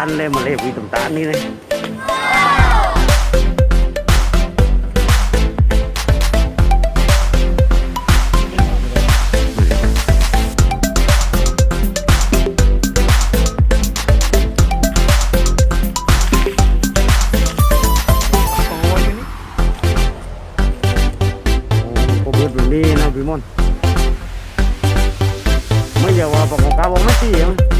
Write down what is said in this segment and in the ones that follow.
านเลยมาเลยวีตำตาลนี่เลยโ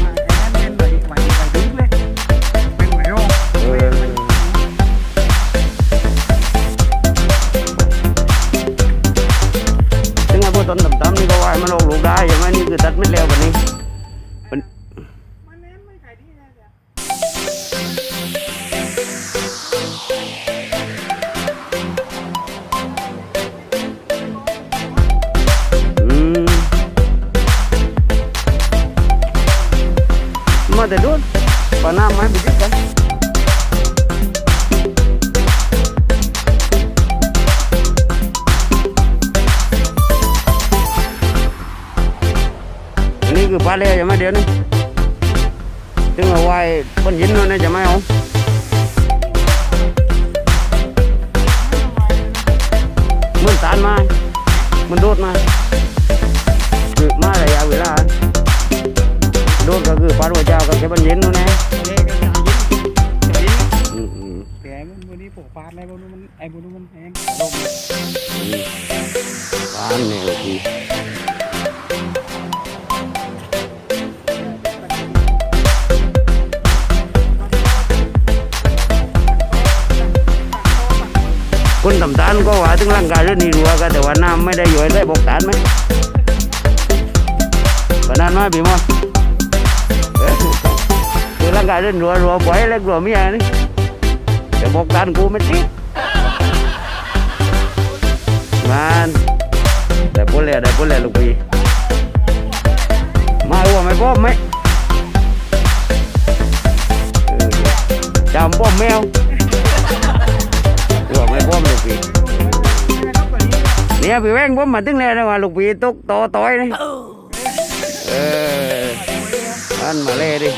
ว่าให้มันออกลูกได้ใช่ไหมนี่คือตัดไม่แล้วแบบนี้มันอืมมาแต่ดูปาน้ำไม้ไปจิกกัน นนี้คือปลาเล่ใช่ไหมเดี๋ยวนี้ถึงเอาไว้บนหินนั่นนะจะไม่เอาเมันตานมามันโดดมาคือมาระยะเวลาโดดก็คือปลาหัวเจ้ากับแค่บนหินนู่นนะอืมอืมปลาเนี่ยโคนทำตาลก็ว่าถึงร่างกายเรื่องนี้รัวกันแต่ว่าน้ำไม่ได้ย่อยได้บอกตานไหมปนนั้นมาพี่มอนคือร่างกายเรื่องรัวรัวปล่อยแล้วรัวเมียนี่แต่บอกตานกูไม่ติดมันแต่พูดเลยแต่พูดเลยลูกพี่มาหัวไม่ป้อมไหมจำป้อมแมว เนี่ยพี่แว่งผมมาถึงแล้วนะว่าลูกพี่ตกโตต้อยนี่เอออันมาเลยดิ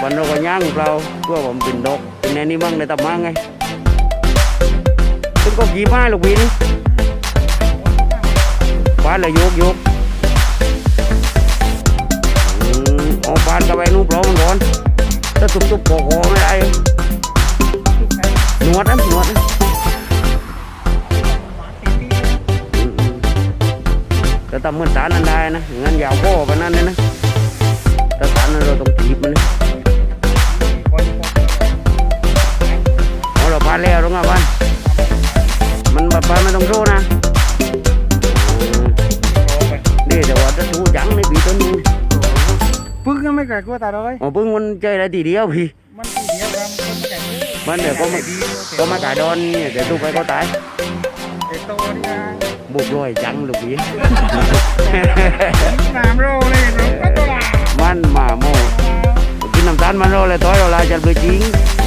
วันเราก็ย่างเปล่าเพื่อผมเป็นดอกเป็นแนนี่มั่งในตำมั่งไงถึงก็กี่มาลูกพี่นี่ปานเลยโยกโยกอืมเอาปานกับไอ้นู้นเปล่ามันก่อนถ้าตุบตุบๆโกโก้ไม่ได้หนวดนะหนวดนะ แต่ทำเหมือนสารนั่นได้นะงั้นยาวโบ้ไปนั่นเลยนะแต่สารนั้นเราต้องจีบมันนะเอาเราพาแล้วตรงนั้นบ้านมันแบบไม่ต้องสู้นะอืมนี่แต่ว่าจะสู้จังในปีต้นนี้พึ่งก็ไม่ไก่กลัวตาเลยอ๋อเพิ่งมันเจอได้ทีเดียวพี่มันทีเดียวครับมันไม่ไก่มันเดี๋ยวก็มาก็มาตายโดนเนี่ยเดี๋ยวตู้ไปก็ตายไอ้โตนี่นะ บุกรอยจังลูกพี่ สามโลเลยน้องก็ตัวละ มันมาโม่กินน้ำตาลมันโรเลยต้อยเราลายจัดเบอร์จริงเ